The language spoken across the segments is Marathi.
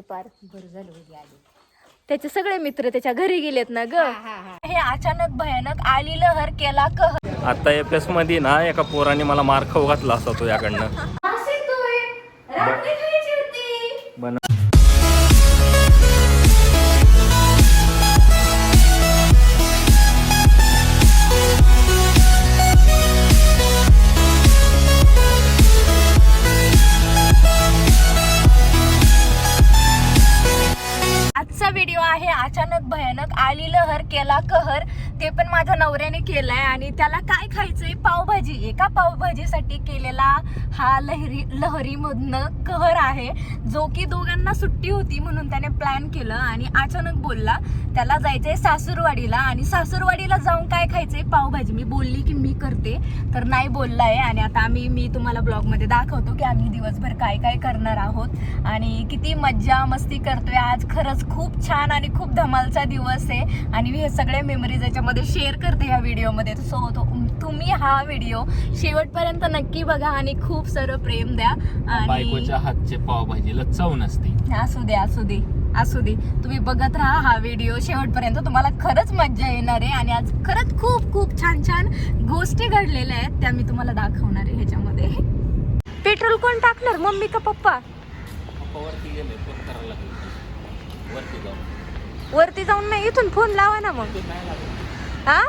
पार. बरं झालं उद्या आली. त्याचे सगळे मित्र त्याच्या घरी गेलेत ना ग. हा हा हे. अचानक भयानक आली लहर केला कहर आता एफ एसमध्ये ना एका पोराने मला मार खाऊ घातला असता तो याकडनं. बन आजचा व्हिडिओ आहे अचानक भयानक आली लहर केला कहर. ते पण माझ्या नवऱ्याने केलाय आणि त्याला काय खायचंय? पावभाजी. एका पावभाजीसाठी केलेला हा लहरी लहरीमधनं कहर आहे जो की दोघांना सुट्टी होती म्हणून त्याने प्लॅन केलं आणि अचानक बोलला त्याला जायचंय सासूरवाडीला आणि सासूरवाडीला जाऊन काय खायचंय? पावभाजी. मी बोलली की मी करते. तर नाही बोललाय आणि आता आम्ही मी तुम्हाला ब्लॉगमध्ये दाखवतो की आम्ही दिवसभर काय काय करणार आहोत आणि किती मज्जा मस्ती करतोय. आज खरंच खूप छान आणि खूप धमालचा दिवस आहे. आणि मी हे सगळे मेमरीज याच्यामध्ये शेअर करते ह्या व्हिडिओमध्ये सो तो तुम्ही हा व्हिडिओ शेवटपर्यंत नक्की बघा आणि खूप सारं प्रेम द्या. आणि बायकोच्या हातचे पावभाजीला चव नसते. असू दे असू दे असू दे. तुम्ही बघत राहा हा व्हिडिओ शेवटपर्यंत. तुम्हाला खरंच मज्जा येणार आहे. आणि आज खरंच खूप खूप छान छान गोष्टी घडलेल्या आहेत. त्या मी तुम्हाला दाखवणार आहे ह्याच्यामध्ये. पेट्रोल कोण टाकणार? मम्मी का पप्पा? वरती जाऊन. वरती जाऊन नाही इथून फोन लावा ना मग. हा?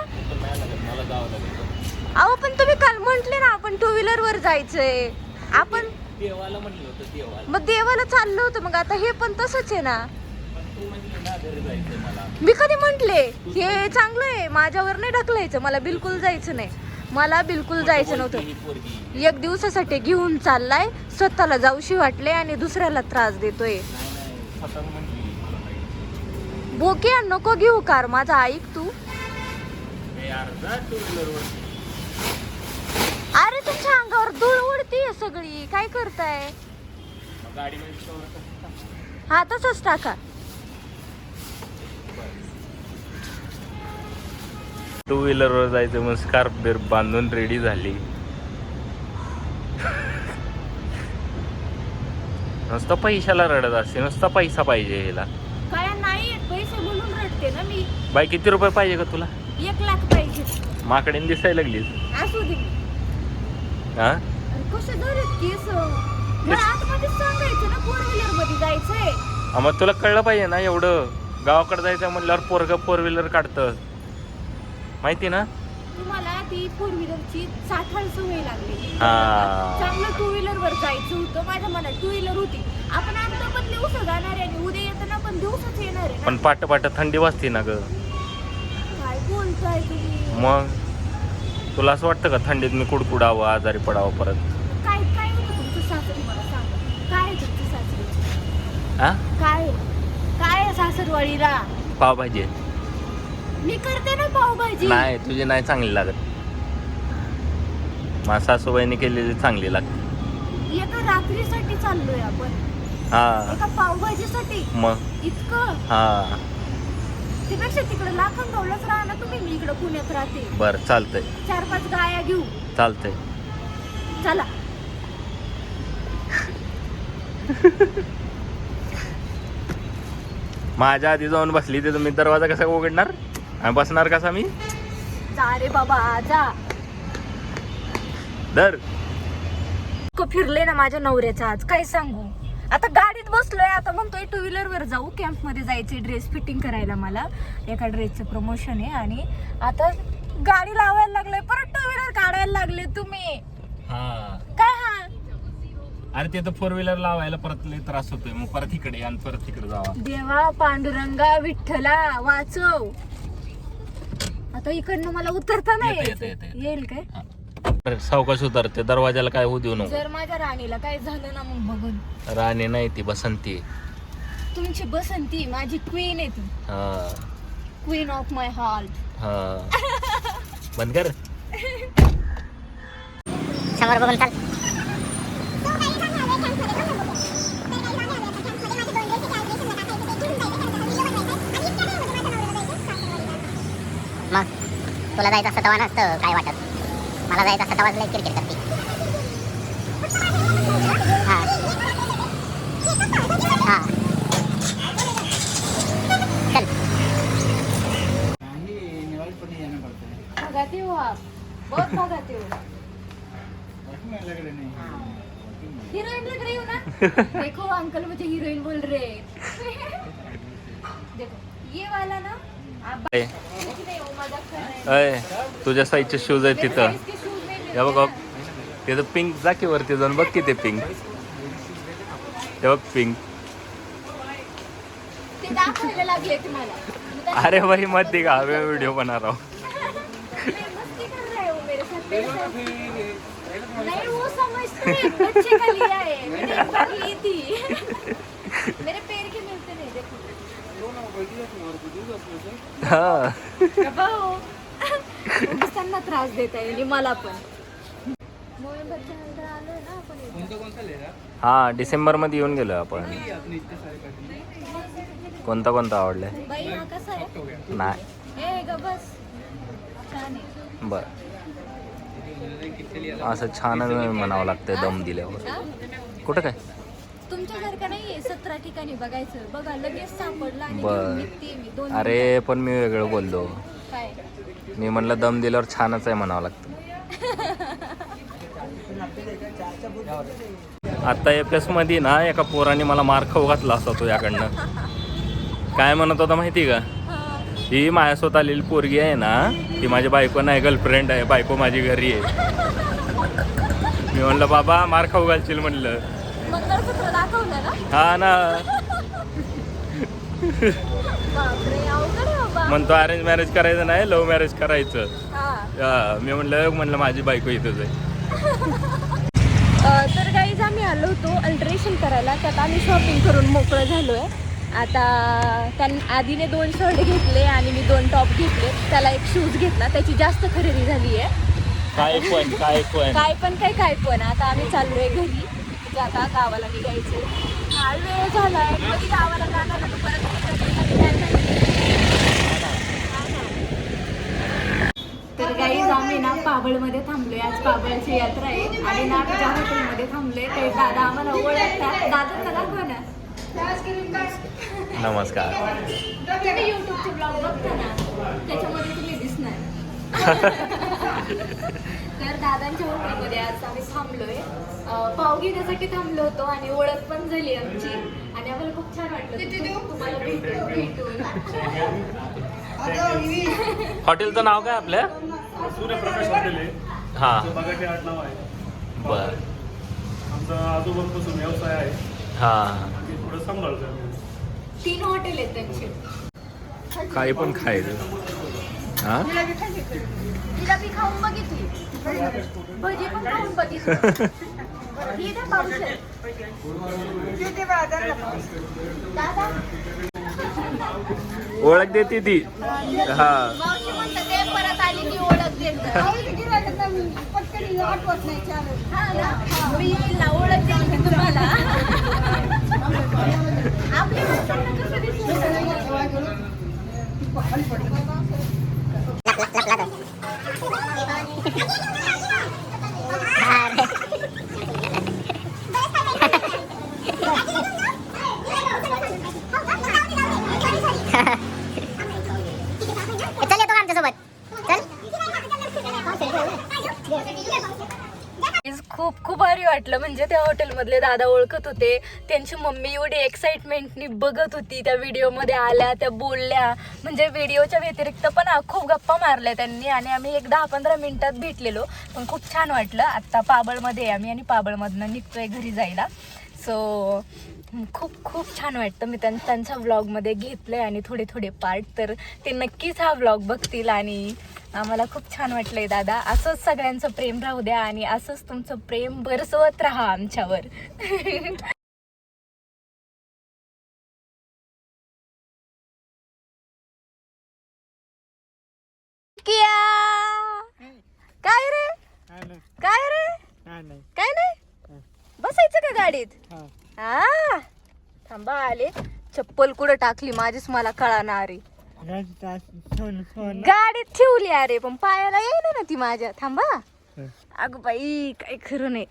अहो पण तुम्ही काल म्हंटले ना आपण टू व्हीलर वर जायचंय. आपण देवाला म्हणलं होतं देवाला. मग देवाला चाललो होतं मग आता हे पण तसंच आहे ना. मी कधी म्हंटले? हे चांगलं आहे माझ्यावर नाही ढकलायचं मला बिलकुल जायचं नाही. मला बिलकुल जायचं नव्हतं. एक दिवसासाठी घेऊन चाललाय स्वतःला जाऊशी वाटले आणि दुसऱ्याला त्रास देतोय नाही नाही स्वतः म्हणली मला नाही. बोके नको घेऊ कार. माझा ऐक तू. अरे तुमच्या अंगावर धूळ उडतीये सगळी. काय करताय? हा तसंच टाका. टू व्हीलरवर जायचं मग स्कार्फ बिर बांधून रेडी झाली. नुसतं पैशाला रडत असते. नुसता पैसा पाहिजे हिला. पैसे रडते ना मी. बाई किती रुपये पाहिजे का तुला? एक लाख पाहिजे. माकडे दिसायला लागलीस. असू दे. हा? कसे धरत केस? मला आतमध्ये सांगायचं ना फोर व्हीलरमध्ये जायचंय. हा, मग तुला कळलं पाहिजे ना एवढं गावाकडे जायचं म्हणल्यावर पोरग फोर व्हीलर काढतं. माहिती ना? तुम्हाला ती फोर व्हीलरची साठाळ सवय लागली. हा. चांगलं टू व्हीलर वर जायचं होतं माझ्या मनात टू व्हीलर होती. आपण आता पण दिवस जाणार आहे आणि उद्या येताना पण दिवसच येणार आहे ना. पण पाट पाट थंडी वाजते ना ग. काय बोलताय तुम्ही? मग? तुला असं वाटतं का थंडीत मी कुडकुडावं आजारी पडावं परत? काय काय होतं तुमचं सासरी मला सांगा. काय आहे तुमचं सासरी? हा काय काय आहे सासरवाडीला? पावभाजी आहे. मी करते ना पावभाजी. नाही तुझी नाही चांगली लागत. माझ्या सासूबाईने केलेली चांगली लागते. एका रात्रीसाठी चाललोय आपण. हा. एका पावभाजीसाठी? मग? इतकं? हा. त्यापेक्षा तिकडे लाखन राहा ना तुम्ही मी इकडे पुण्यात राहते. बर चालतंय. चार पाच गाया घेऊ. चालतंय. चला. माझ्या आधी जाऊन बसली ते तुम्ही दरवाजा कसा उघडणार? आणि बसणार कसा मी? जा रे बाबा जा. दर इतकं फिरले ना माझ्या नवऱ्याचा आज काय सांगू? आता गाडीत बसलोय आता म्हणतोय टू व्हीलर वर जाऊ. कॅम्पमध्ये जायचे ड्रेस फिटिंग करायला मला. एका ड्रेसचं प्रमोशन आहे आणि आता गाडी लावायला लागलोय परत टू व्हीलर काढायला लागले तुम्ही. हा. काय हा? अरे ते तर फोर व्हीलर लावायला परत लय त्रास होतोय. मग परत इकडे आणि परत तिकडे जावा. देवा पांडुरंगा विठ्ठला वाचव. आता इकडनं मला उतरता नाही येतं, येतं, यायचं. येतं, येईल काय? सावकाश उतरते दरवाजाला काय होऊ देऊ नको. जर माझ्या राणीला काय झालं ना मग बघून. राणी नाही ती बसंती. तुमची बसंती माझी क्वीन आहे ती. हा. क्वीन ऑफ माय हार्ट हा. बंद कर. समोर बघून चाल. मग तुला जायचं असतं तेव्हा नसतं काय वाटत? मला जायचं असं तवाच नाही किरकिर करते. हो हो. लग रही हो ना? देखो अंकल मुझे हीरोइन बोल रहे देखो ये वाला ना आप तुझ्या साईजचे शूज आहेत तिथं. हे बघ. तिथं पिंक जा की वरती जाऊन बघ की ते पिंक ते बघ पिंक अरे भाई मत दिखा मैं वीडियो बना रहा हूँ हो नहीं वो समझते हैं, बच्चे का लिया है मैंने ली थी मेरे पैर के मिलते नहीं देखो. हा. त्यांना त्रास देत आणि मला पण नोव्हेंबरच्या नंतर आलोय ना आपण इथे. हा डिसेंबरमध्ये येऊन गेलो आपण. कोणता कोणता आवडलाय? नाही. बर. असं छान म्हणावं लागतं दम दिल्यावर? कुठं काय? बर. अरे पण मी वेगळं बोललो. मी म्हणलं दम दिल्यावर छानच आहे म्हणावं लागतं. आता एफ एसमध्ये ना एका पोराने मला मार खाऊ घातला असता तो याकडनं. काय म्हणत होता माहिती का? ही माझ्यासोबत आलेली पोरगी आहे ना ती माझी बायको नाही गर्लफ्रेंड आहे. बायको माझी घरी आहे. मी म्हणलं बाबा मार खाऊ घालशील म्हणलं हा ना. म्हणतो अरेंज मॅरेज करायचं नाही लव्ह मॅरेज करायचं. मी म्हणलं म्हणलं माझी बायको इथंच आहे. तर गाईज आम्ही आलो होतो अल्ट्रेशन करायला. त्यात आम्ही शॉपिंग करून मोकळं झालो आहे आता त्यां आधीने दोन शर्ट घेतले आणि मी दोन टॉप घेतले. त्याला एक शूज घेतला. त्याची जास्त खरेदी झाली आहे काय पण काय पण. काय पण काय काय पण. आता आम्ही चाललो आहे घरी. म्हणजे आता गावाला निघायचं हा वेळ झाला आहे कधी गावाला जाणार परत कधी काय माहिती. तर गाईज आम्ही ना पाबळमध्ये थांबलोय. आज पाबळची यात्रा आहे. आणि ना आम्ही ज्या हॉटेलमध्ये थांबलोय ते दादा आम्हाला ओळखतात. दादा दाखवा ना नमस्कार. तुम्ही युट्यूबचे ब्लॉग बघता ना त्याच्यामध्ये तुम्ही दिसणार. तर दादांच्या हॉटेलमध्ये आज आम्ही थांबलोय. पाव घेण्यासाठी थांबलो होतो आणि ओळख पण झाली आमची. आणि आम्हाला खूप छान वाटलं. तुम्हाला भेटून भेटून. हॉटेलचं नाव काय आपल्या? सूर्यप्रकाश हॉटेल आहे. हा. आठ नाव आहे. बर. आमचा आजोबापासून व्यवसाय आहे. हा. थोडं सांभाळतो आम्ही. तीन हॉटेल आहेत त्यांचे. काही पण खायचं. हा? खाऊन बघितली. भजी पण खाऊन बघितली. ही द्या पावशेर. दादा? ओळख देते ती. हा. मधले दादा ओळखत होते. त्यांची मम्मी एवढी एक्साइटमेंटनी बघत होती त्या व्हिडिओमध्ये आल्या त्या बोलल्या. म्हणजे व्हिडिओच्या व्यतिरिक्त पण खूप गप्पा मारल्या त्यांनी आणि आम्ही एक दहा पंधरा मिनिटात भेटलेलो. पण खूप छान वाटलं. आत्ता पाबळमध्ये आहे आम्ही आणि पाबळमधनं निघतोय घरी जायला. सो खूप खूप छान वाटतं. मी त्यां त्यांच्या व्लॉगमध्ये घेतलंय आणि थोडे थोडे पार्ट तर ते नक्कीच हा व्लॉग बघतील आणि आम्हाला खूप छान वाटलंय दादा. असंच सगळ्यांचं प्रेम राहू द्या आणि असंच तुमचं प्रेम बरसवत राहा आमच्यावर. काय रे काय रे काय नाही बसायचं का गाडीत हा थांबा आले. चप्पल कुठं टाकली माझीच मला कळाना अरे गाडीत ठेवली अरे पण पायाला येईना ना ती माझ्या. थांबा. अगं बाई काय खरं नाही.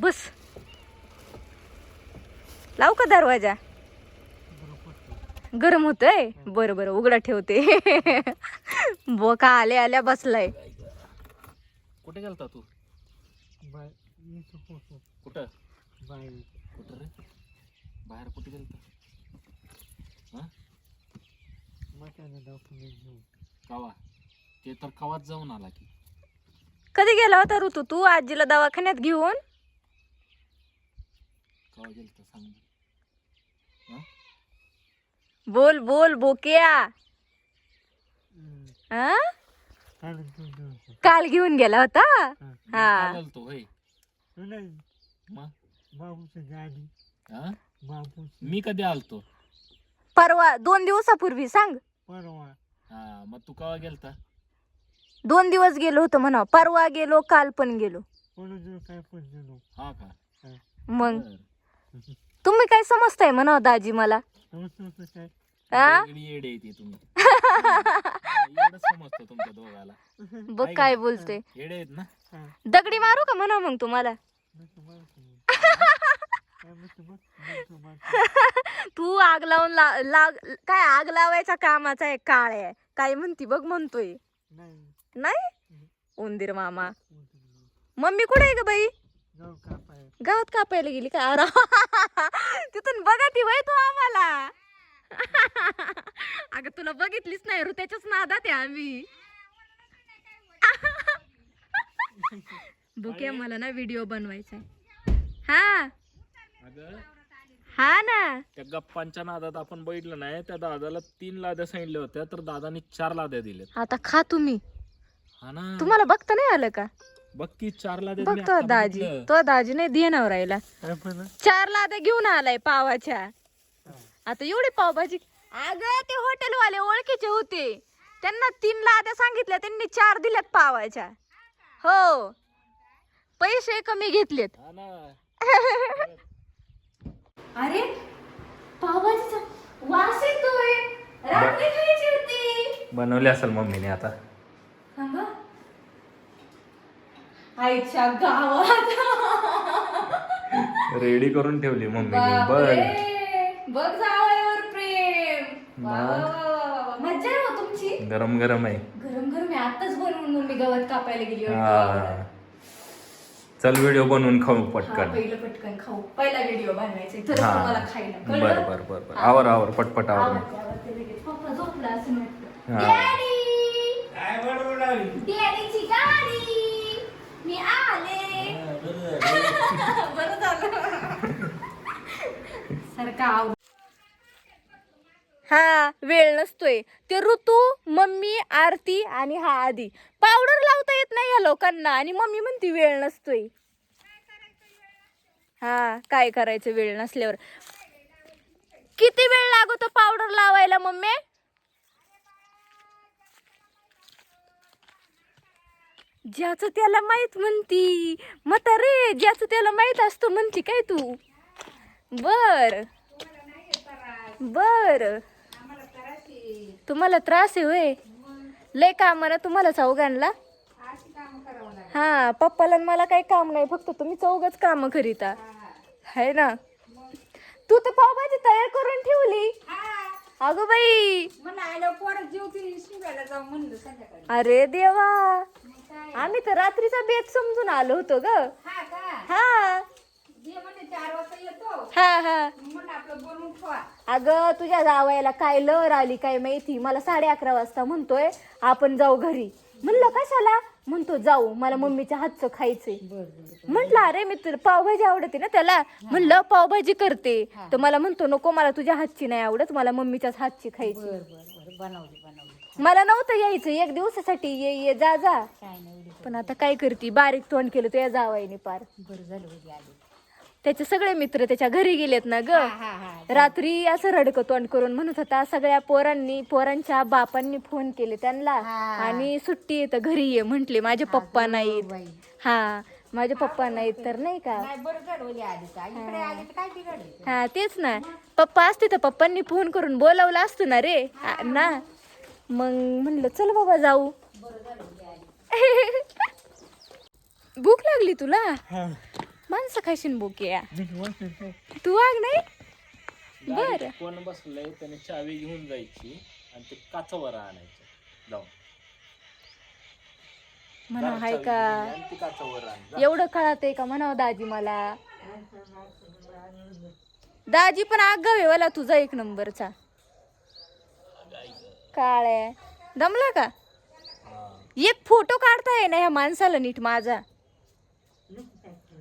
बस. लाव का दरवाजा? गरम होतय? बरं बरं उघडा ठेवते. बोका आल्या आल्या बसलाय. कुठे गेलता तू? कुठं? कुठं रे. बाहेर कुठे गेलता? हा? कवा? ते तर कवाच जाऊन आला की. कधी गेला होता ऋतू? तू आजीला दवाखान्यात घेऊन? कवा सांग बरं. बोल बोल बोक्या. हा? काल घेऊन गेला होता? हा. होय. मग? हा? मी कधी आलतो? परवा दोन दिवसापूर्वी सांग. हा मग तू कवा गेलता? दोन दिवस गेलो होतो म्हणा परवा गेलो काल पण गेलो. हा का? मग? बरं. तुम्ही काय समजताय म्हणा दाजी मला? हा वेगळी येडे येते तुम्ही. एवढंच समजतो तुमच्या दोघाला. बघ काय बोलते येडे आहेत ना? दगडी मारू का म्हणा मग तुम्हाला? तू आग लावून ला- लाग काय आग लावायच्या कामाचा आहे काळ आहे. काय म्हणती बघ म्हणतोय. नाही. उंदीर मामा. मम्मी कुठे आहे ग बाई? गावात कापायला गेली का? अरे तिथून बघा ती वय तू आम्हाला. अगं तुला बघितलीच नाही रू त्याच्याच नादात आहे आम्ही. बुके मला ना व्हिडिओ बनवायचा आहे. हा. हा ना. त्या गप्पांच्या नादात आपण बघितलं नाही त्या दादाला तीन लाद्या सांगितल्या होत्या तर दादानी चार लाद्या दिल्यात. आता खा तुम्ही. हा ना. तुम्हाला बघता नाही आलं का? बघ की चार लाद्या मी बघतो दाजी. बघितलं. तो दाजी नाही देणार राहिला. चार लाद्या घेऊन आलाय पावाच्या. आता एवढी पावभाजी अगं ते हॉटेल वाले ओळखीचे होते. त्यांना तीन लाद्या सांगितल्या त्यांनी चार दिल्यात पावाच्या. हो. पैसे कमी घेतलेत. हा ना. अरे पावभाजीचा वास येतोय. रात्री खायची होती. बनवली असेल मम्मीने आता. थांबा. आईच्या गावात. रेडी करून ठेवली मम्मीने. बापरे. बघ. बघ जावयावर प्रेम. वा, वा, मग? वा, वा, वा, वा. मज्जा आहे हो तुमची. गरम गरम आहे. गरम गरम आहे. आताच बनवून मम्मी गवत कापायला गेली. हा. चल व्हिडिओ बनवून खाऊ पटकन. पहिलं पटकन खाऊ. पहिला व्हिडिओ बनवायचा तर हा. तुम्हाला खायला बर कळलं? बर बर. बर. आवर आवर पटपट आवर. आवडते, आवडते लगेच. पप्पा झोपला असं म्हटलं. हा. डॅडी! डॅडीची गाडी. मी आले. बरं झालं. सारखा आव वेळ नसतोय. ते ऋतू मम्मी आरती आणि हा आधी. पावडर लावता येत नाही या लोकांना आणि मम्मी म्हणती वेळ नसतोय. हा काय करायचं वेळ नसल्यावर? किती वेळ लागतो पावडर लावायला मम्मी? ज्याचं त्याला माहीत म्हणती म्हातारे ज्याचं त्याला माहीत असतं म्हणती काय तू? बर. बर. तुम्हाला त्रास आहे होय. लय काम ना तुम्हाला चौघांना? हा पप्पाला आणि मला काही काम नाही फक्त तुम्ही चौघच काम करीता. है ना? तू तर पावभाजी तयार करून ठेवली. अगं बाई. अरे देवा. आम्ही तर रात्रीचा बेत समजून आलो होतो ग. हा. हा हा. अगं तुझ्या जावयाला काय लहर आली काय माहिती? मला साडे अकरा वाजता म्हणतोय आपण जाऊ घरी. म्हणलं कशाला? म्हणतो जाऊ. मला मम्मीच्या हातचं खायचंय. म्हंटल अरे मी तुला पावभाजी आवडते ना त्याला. म्हणलं पावभाजी करते. तर मला म्हणतो नको मला तुझ्या हातची नाही आवडत मला मम्मीच्याच हातची खायची. मला नव्हतं यायचं एक दिवसासाठी. ये ये जा जा. पण आता काय करती? बारीक तोंड केलं तुझ्या जावायने पार. त्याचे सगळे मित्र त्याच्या घरी गेलेत ना ग. रात्री असं रडकं तोंड करून म्हणत होता सगळ्या पोरांनी पोरांच्या बापांनी फोन केले त्यांना. आणि सुट्टी येतं घरी ये म्हंटले माझे पप्पा नाहीत. हा माझे पप्पा नाहीत तर नाही का? हा. तेच ना. पप्पा असते तर पप्पांनी फोन करून बोलावलं असतं ना रे. ना. मग म्हणलं चल बाबा जाऊ. भूक लागली तुला? माणसं खाशीन भूक. या तू वाग नाही? बर. कोण बसलंय त्याने चावी घेऊन जायची आणि ते काचवर आणायचं. जाऊ म्हणा हाय का? एवढं कळत आहे का? म्हणावं दाजी मला. दाजी पण आगाव आहे वाला तुझा एक नंबरचा. काळ्या. दमला का? एक फोटो काढताय ना ह्या माणसाला नीट माझा.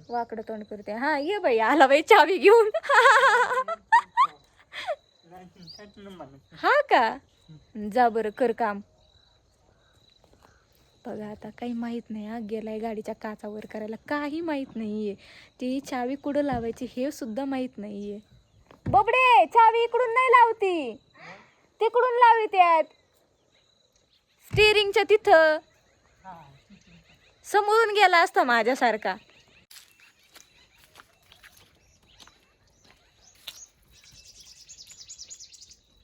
वाकडं तोंड करते. हा ये बाई आला बाई चावी घेऊन. हा का? जा बरं कर काम. बघा आता काही माहीत नाही हा गेलाय गाडीच्या काचावर करायला. काही माहीत नाहीये. ती चावी कुठं लावायची हे सुद्धा माहीत नाहीये. बबडे चावी इकडून नाही लावती. तिकडून लावी त्यात. स्टिअरिंगच्या तिथं. समोरून गेला असता माझ्यासारखा.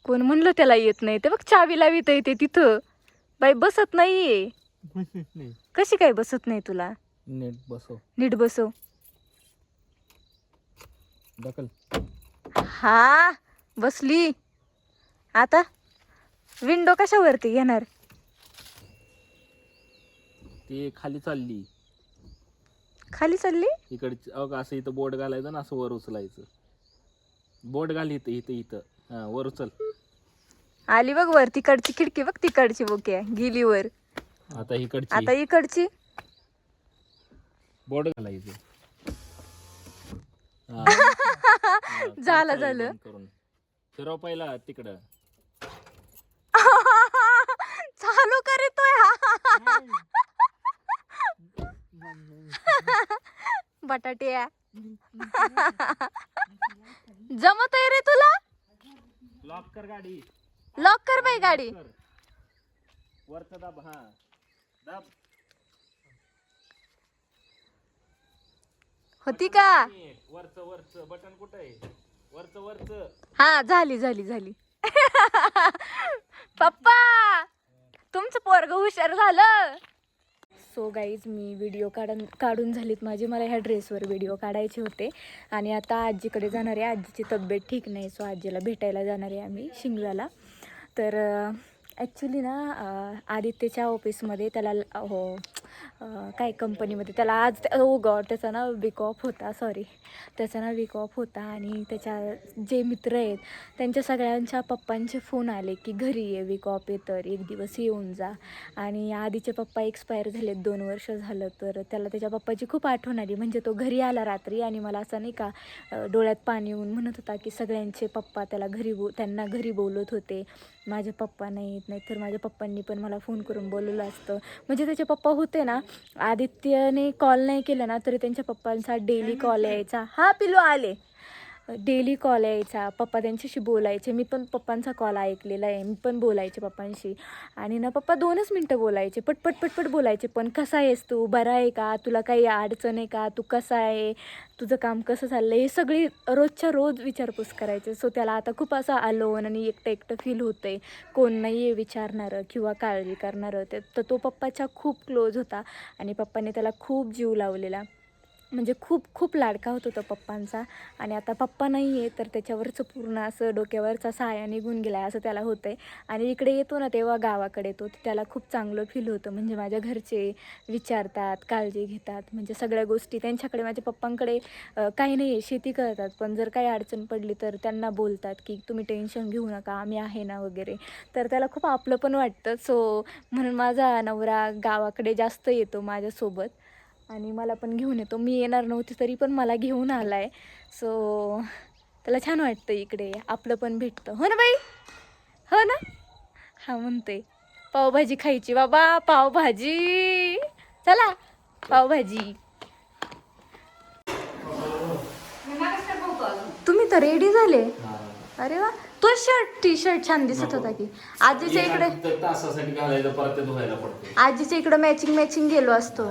कोण म्हणलं त्याला येत नाही? ते बघ चावी लावित येते तिथं. बाई बसत नाहीये. कशी काय बसत नाही तुला? नेट बसव. नीट बसव. दखल हा बसली. आता विंडो कशावरती घेणार ती खाली चालली. खाली चालली? इकडची अग असं इथं बोट घालायचं ना असं वर उचलायचं. बोट घाल इथं इथं इथं. हा वर उचल. आली बघ वर तिकडची खिडकी बघ तिकडची बोके गेली वर. आता इकडची. आता इकडची. बोट घालायचं झालं, झालं. फिरव पहिला तिकडं. चालू करीतोय हा. बटाट्या जमत आहे रे तुला? लॉक कर गाडी. लॉक कर बाई गाडी. वरचं दाब हा. दाब. होती का? वरचं वरचं. बटन कुठं आहे? वरचं वरचं. हा झाली झाली झाली. पप्पा तुमचं पोरग हुशार झालं. सो गाईज मी व्हिडिओ काढून काढून झालीत. माझे मला ह्या ड्रेसवर व्हिडिओ काढायचे होते. आणि आता आजीकडे जाणार आहे. आजीची तब्येत ठीक नाही सो आजीला भेटायला जाणार आहे आम्ही शिंगराला तर ॲक्च्युली ना आदित्यच्या ऑफिसमध्ये त्याला हो काय कंपनीमध्ये त्याला आज oh ओ गॉड त्याचा ना वीक ऑफ होता सॉरी त्याचा ना वीक ऑफ होता आणि त्याच्या जे मित्र आहेत त्यांच्या सगळ्यांच्या पप्पांचे फोन आले की घरी ये वीक ऑफ आहे तर एक दिवस येऊन जा. आणि आधीचे पप्पा एक्सपायर झालेत दोन वर्ष झालं तर त्याला त्याच्या पप्पाची खूप आठवण आली. म्हणजे तो घरी आला रात्री आणि मला असं नाही का डोळ्यात पाणी येऊन म्हणत होता की सगळ्यांचे पप्पा त्याला घरी बो त्यांना घरी बोलत होते. माझे पप्पा नाहीत नाहीतर माझ्या पप्पांनी पण मला फोन करून बोलवलं असतं. म्हणजे त्याचे पप्पा होते ना आदित्यने कॉल नाही केला ना तरी त्यांच्या पप्पांचा डेली कॉल यायचा. हा पिलू आले. डेली कॉल यायचा पप्पा त्यांच्याशी बोलायचे. मी पण पप्पांचा कॉल ऐकलेला आहे. मी पण बोलायचे पप्पांशी. आणि ना पप्पा दोनच मिनटं बोलायचे. पटपट पटपट बोलायचे. पण कसा आहेस तू? बरा आहे का? तुला काही अडचण आहे का? तू कसा आहे? तुझं काम कसं चाललं हे सगळी रोजच्या रोज विचारपूस करायचे. सो त्याला आता खूप असं अलोन आणि एकटं एकटं फील होतं आहे कोण नाही आहे विचारणारं किंवा काळजी करणारं. ते तर तो पप्पाच्या खूप क्लोज होता. आणि पप्पाने त्याला खूप जीव लावलेला. म्हणजे खूप खूप लाडका होत होता पप्पांचा. आणि आता पप्पा नाही आहे तर त्याच्यावरचं पूर्ण असं डोक्यावरचा साया निघून गेला आहे असं त्याला होतं आहे आणि इकडे येतो ना तेव्हा गावाकडे येतो. तर त्याला खूप चांगलं फील होतं. म्हणजे माझ्या घरचे विचारतात काळजी घेतात. म्हणजे सगळ्या गोष्टी त्यांच्याकडे माझ्या पप्पांकडे काही नाही आहे शेती करतात. पण जर काही अडचण पडली तर त्यांना बोलतात की तुम्ही टेन्शन घेऊ नका. आम्ही आहे ना वगैरे. तर त्याला खूप आपलं पण वाटतं. सो म्हणून माझा नवरा गावाकडे जास्त येतो माझ्यासोबत. आणि मला पण घेऊन येतो. मी येणार नव्हती तरी पण मला घेऊन आला आहे सो त्याला छान वाटतं इकडे. आपलं पण भेटतं. हो ना बाई? हो ना? हा म्हणते पावभाजी खायची. बाबा पावभाजी. चला पावभाजी. तुम्ही तर रेडी झाले. अरे वा. तो शर्ट टी शर्ट छान दिसत होता की. आजीच्या इकडे आजीच्या इकडे मॅचिंग मॅचिंग गेलो असतो.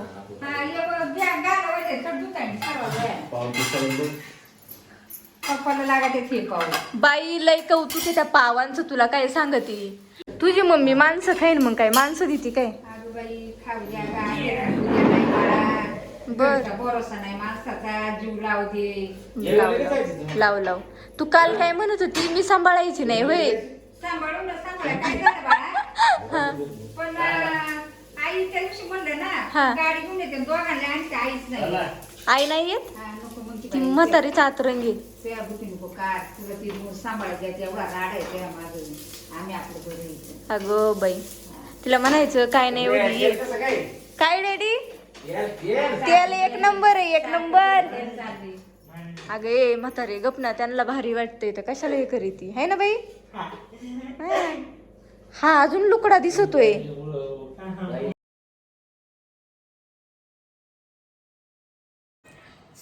पप्पाला लागत पाहू बाई लय कौतुक आहे त्या पावांचं तुला काय सांगती? तुझी मम्मी माणसं खाईन मग काय? माणसं देते काय? आजूबाई खाऊ द्या काय खाऊ द्या नाही मला बर. घरचा भरोसा नाही माणसाचा जीव लाव दे. लाव लाव. लाव लाव. तू काल काय म्हणत होती? मी सांभाळायची नाही होय. सांभाळून सांभाळा. काय झालं बाळा? पण अं, आई त्या दिवशी म्हणलं हा. ना गाडी घेऊन येते दोघांना आईच नाही. आई नाही येत? हा, नको म्हणते ती बाई. म्हातारी चातरंगी. नको कार तुला ती मूल सांभाळत घ्यायचं एवढा गाड आहे त्या मागं. आम्ही आपलं बरं इथं अगं बाई तिला म्हणायचं काय नाही एवढी. ये. काय? डॅडी? तेल एक नंबर आहे एक नंबर. अगं ए म्हातारे गप ना त्यांना भारी वाटते तर कशाला हे करी ती है ना बाई? हा. हा अजून लुकडा दिसतोय.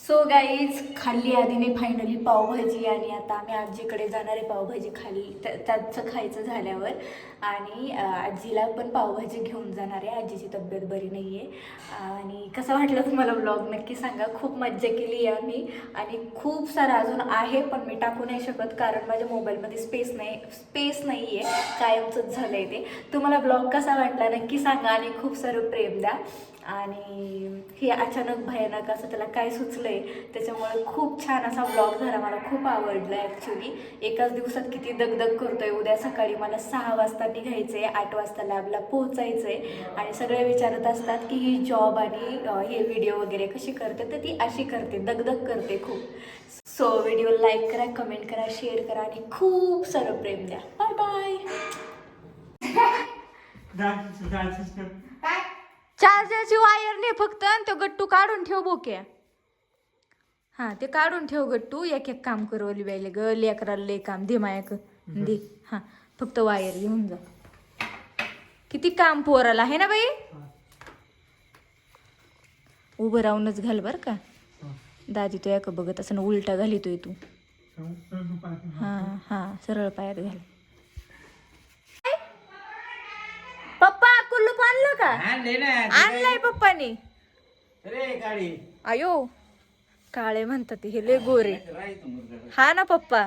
सो गाईज खाल्ली आधीने फायनली पावभाजी आणि आता आम्ही आजीकडे जाणार आहे पावभाजी खाल्ली. त्याचं खायचं झाल्यावर. आणि आजीला पण पावभाजी घेऊन जाणार आहे. आजीची तब्येत बरी नाही आहे आणि कसं वाटलं तुम्हाला ब्लॉग नक्की सांगा. खूप मज्जा केली आहे आम्ही. आणि खूप सारा अजून आहे पण मी टाकू नाही शकत कारण माझ्या मोबाईलमध्ये स्पेस नाही स्पेस नाही आहे कायमचंच झालं आहे ते. तुम्हाला ब्लॉग कसा वाटला? नक्की सांगा आणि खूप सारं प्रेम द्या. आणि हे अचानक भयानक असं त्याला काय सुचलंय त्याच्यामुळे खूप छान असा ब्लॉग झाला. मला खूप आवडला ॲक्च्युली एकाच दिवसात किती दगदग करतोय. उद्या सकाळी मला सहा वाजता निघायचं आहे आठ वाजता लॅबला पोहोचायचं आहे आणि सगळे विचारत असतात की ही जॉब आणि हे व्हिडिओ वगैरे कशी करते? तर ती अशी करते दगदग करते खूप. सो व्हिडिओ लाईक करा कमेंट करा शेअर करा आणि खूप सारं प्रेम द्या. बाय बाय चार्जरची वायर ने फक्त आणि तो गट्टू काढून ठेव बोक्या हा ते काढून ठेव गट्टू. एक एक काम कर ओली बाईले ग लेकराला लय काम दे मायाक. दे. हा फक्त वायर घेऊन जा. किती काम पोराला आहे ना बाई? उभं राहूनच घाल बर का. दादी तो एक बघत असं उलटा घालितोय तू. हा हा सरळ पायात घाल. पप्पा! आणलं का? आणलाय पप्पानी. आयो काळे. म्हणतात हे लय गोरे. हा ना पप्पा.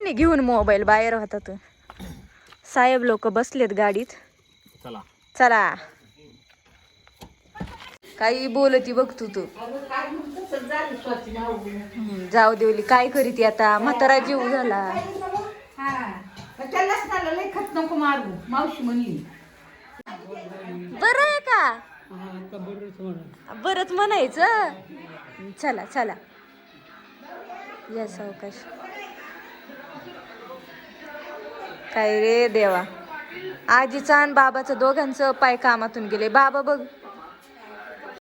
नी घेऊन मोबाईल बाहेर होतात साहेब लोक बसलेत गाडीत. चला. चला. काही बोलती बघ तू तू. जाऊ देवली काय करीत आता? म्हातारा जीव झाला. हा. तर त्यालाच झालं लय खत नको मारू. मावशी म्हणली. बरं आहे का? बरंच म्हणायचं? चला चला. या सावकाश. काय रे देवा. आजीचा आणि बाबाचं दोघांचं पाय कामातून गेले. बाबा बघ.